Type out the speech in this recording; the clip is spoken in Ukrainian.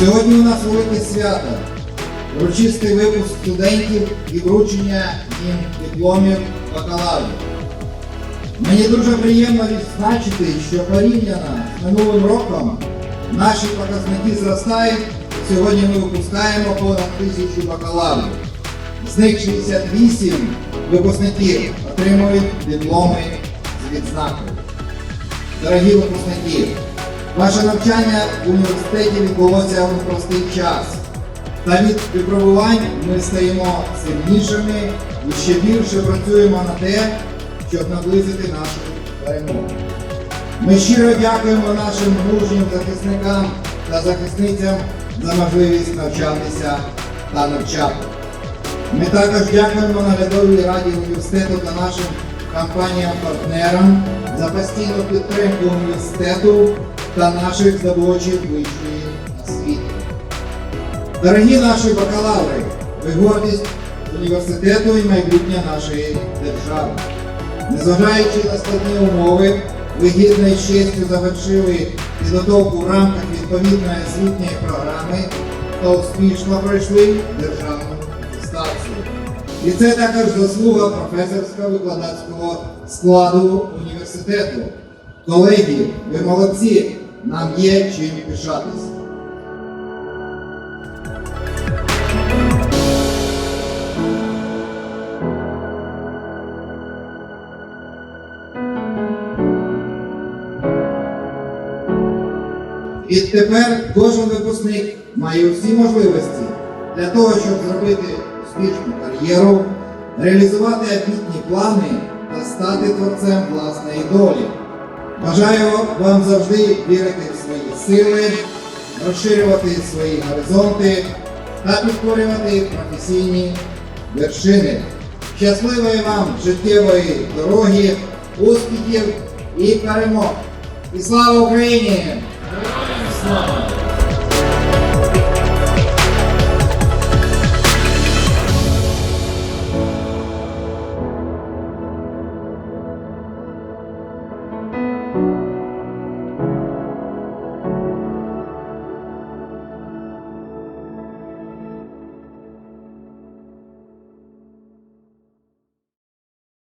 Сьогодні у нас велике свято, урочистий випуск студентів і вручення їм дипломів бакалаврів. Мені дуже приємно відзначити, що порівняно з минулим роком наші показники зростають. Сьогодні ми випускаємо понад тисячу бакалаврів. З них 68 випускників отримують дипломи з відзнакою. Дорогі випускники, ваше навчання в університеті відбулося у непростий час. Та від випробувань ми стаємо сильнішими і ще більше працюємо на те, щоб наблизити нашу перемогу. Ми щиро дякуємо нашим мужнім захисникам та захисницям за можливість навчатися та навчати. Ми також дякуємо наглядовій раді університету та нашим компаніям-партнерам за постійну підтримку університету та наших здобувачів вищої освіти. Дорогі наші бакалаври, ви гордість університету і майбутнє нашої держави. Незважаючи на складні умови, ви гідно і честю завершили підготовку в рамках відповідної освітньої програми та успішно пройшли державну атестацію. І це також заслуга професорського викладацького складу університету. Колеги, ви молодці, нам є чим пишатись. Відтепер кожен випускник має всі можливості для того, щоб зробити успішну кар'єру, реалізувати амбітні плани та стати творцем власної долі. Бажаю вам завжди вірити в свої сили, розширювати свої горизонти та підтворювати професійні вершини. Щасливої вам життєвої дороги, успіхів і перемог! І слава Україні! Слава!